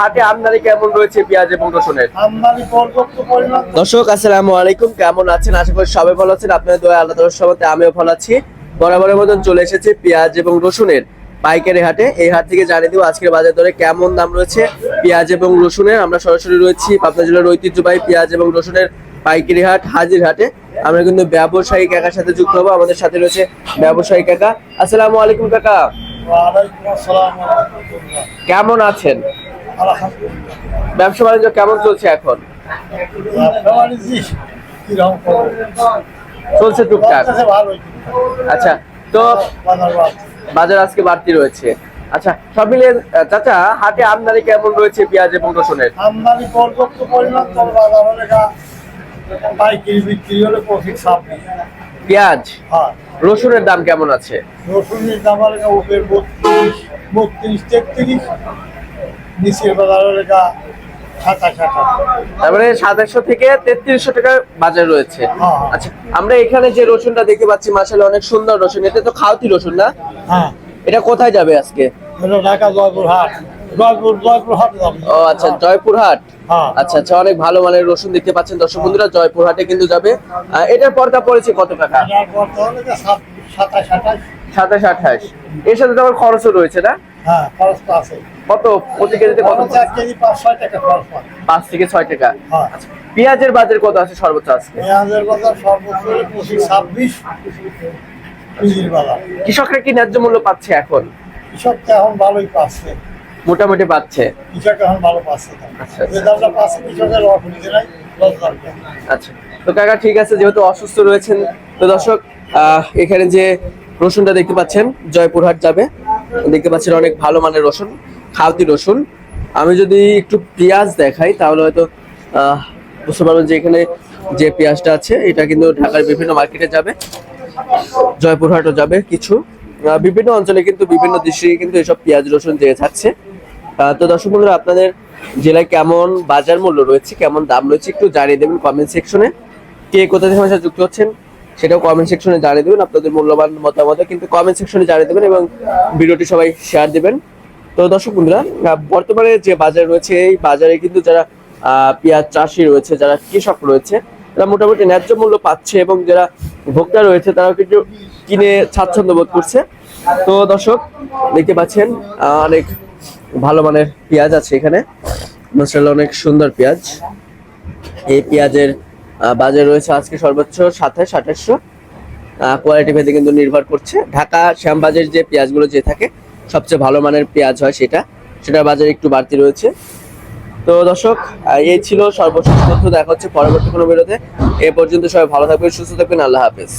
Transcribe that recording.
হাটে আমদানি কেমন রয়েছে পেঁয়াজ এবং রসুনের? দর্শক আসসালামু আলাইকুম। কেমন আছেন? আশা করি সবাই ভালো আছেন। আপনাদের দয়া আল্লাহ তাআলার আমিও ভালো আছি। বরাবরের মতন চলে এসেছে পেঁয়াজ এবং রসুনের পাইকারি হাটে। এই হাট থেকে জানিয়ে দিব আজকের বাজার দরে কেমন দাম রয়েছে পেঁয়াজ এবং রসুনের। আমরা সরাসরি রয়েছি পাবনা জেলার ঐতিহ্যবাহী পেঁয়াজ এবং রসুনের পাইকারি হাট হাজির হাটে। আমরা কিন্তু ব্যবসায়ী কাকার সাথে যুক্ত হব। আমাদের সাথে রয়েছে ব্যবসায়ী কাকা। আসসালামু আলাইকুম কাকা। কেমন আছেন? ব্যবসা বাণিজ্য কেমন চলছে এখন? চলছে? টুকটাক। আচ্ছা তো বাজার আজকে বাড়তি রয়েছে। আচ্ছা সব মিলিয়ে চাচা হাটে আমদানি কেমন রয়েছে পেঁয়াজ এবং রসুনের? আমদানি পর্যাপ্ত পরিমাণ তবে বাজার পাইকারি বিক্রি হলে পঁচিশ ছাব্বিশ পেঁয়াজ? হ্যাঁ। রসুনের দাম কেমন আছে? রসুনের দাম হলে উপের বত্রিশ বত্রিশ তেত্রিশ। নিচের তারপরে সাতাশশো থেকে তেত্রিশশো বাজার রয়েছে। হ্যাঁ। আচ্ছা আমরা এখানে যে রসুনটা দেখতে পাচ্ছি মাসালে অনেক সুন্দর রসুন। এটা তো খাওয়াতি রসুন না? হ্যাঁ। এটা কোথায় যাবে আজকে? ঢাকা ও আচ্ছা জয়পুরহাট? হ্যাঁ। আচ্ছা আচ্ছা অনেক ভালো মানের রসুন দেখতে পাচ্ছেন দর্শক বন্ধুরা জয়পুরহাটে কিন্তু যাবে। এটার পর্দা পড়েছে কত টাকা? সাতাশ আঠাশ। সাতাশ আঠাশ। এর সাথে তো আবার খরচও রয়েছে না? হ্যাঁ খরচ তো আছে। কত প্রতি কেজিতে কত? পাঁচ থেকে ছয় টাকা। হ্যাঁ। পেঁয়াজের বাজার কত আছে সর্বোচ্চ আজকে? পেঁয়াজের বাজার সর্বোচ্চ পঁচিশ ছাব্বিশ কৃষকরা কি ন্যায্য মূল্য পাচ্ছে এখন? কৃষক এখন ভালোই পাচ্ছে। মোটামুটি পাচ্ছে। কৃষক এখন ভালো পাচ্ছে আচ্ছা, দামটা পাচ্ছে কৃষকের নাই আচ্ছা তো কাকা ঠিক আছে যেহেতু অসুস্থ রয়েছেন তো দর্শক আহ, এখানে যে রসুনটা দেখতে পাচ্ছেন জয়পুরহাট যাবে দেখতে পাচ্ছেন অনেক ভালো মানের রসুন। খাওয়াতি রসুন। আমি যদি একটু পেঁয়াজ দেখাই, তাহলে হয়তো বুঝতে পারবেন যে এখানে যে পেঁয়াজটা আছে, এটা কিন্তু ঢাকার বিভিন্ন মার্কেটে যাবে, জয়পুরহাটও যাবে কিছু। বিভিন্ন অঞ্চলে কিন্তু বিভিন্ন ডিস্ট্রিক্টে কিন্তু এসব পেঁয়াজ রসুন যেয়ে থাকছে। তো দর্শক বন্ধুরা, আপনাদের জেলায় কেমন বাজার মূল্য রয়েছে, কেমন দাম রয়েছে, একটু জানিয়ে দেবেন কমেন্ট সেকশনে কে কোথা থেকে আমার সাথে যুক্ত হচ্ছেন, সেটাও কমেন্ট সেকশনে জানিয়ে দেবেন। আপনাদের মূল্যবান মতামত কিন্তু কমেন্ট সেকশনে জানিয়ে দেবেন এবং ভিডিওটি সবাই শেয়ার দিবেন। তো দর্শক বন্ধুরা বর্তমানে যে বাজার রয়েছে, এই বাজারে কিন্তু যারা পেঁয়াজ চাষি রয়েছে, যারা কৃষক রয়েছে, তারা মোটামুটি ন্যায্য মূল্য পাচ্ছে এবং যারা ভোক্তা রয়েছে, তারাও কিন্তু কিনে স্বাচ্ছন্দ্য বোধ করছে। তো দর্শক, দেখতে পাচ্ছেন অনেক ভালো মানের পেঁয়াজ আছে এখানে। মাসাল্লাহ অনেক সুন্দর পেঁয়াজ। এই পেঁয়াজের বাজার রয়েছে আজকে সর্বোচ্চ সাতাশ, আঠাশশো। কোয়ালিটি ভেদে কিন্তু নির্ভর করছে। ঢাকা শ্যামবাজার যে পেঁয়াজগুলো যে থাকে সবচেয়ে ভালো মানের পেঁয়াজ হয় সেটা, সেটার বাজারে একটু বাড়তি রয়েছে। তো দর্শক এই ছিল সর্বশেষ তথ্য। দেখা হচ্ছে পরবর্তী কোনো বেরোতে এ পর্যন্ত সবাই ভালো থাকবেন, সুস্থ থাকবেন। আল্লাহ হাফেজ।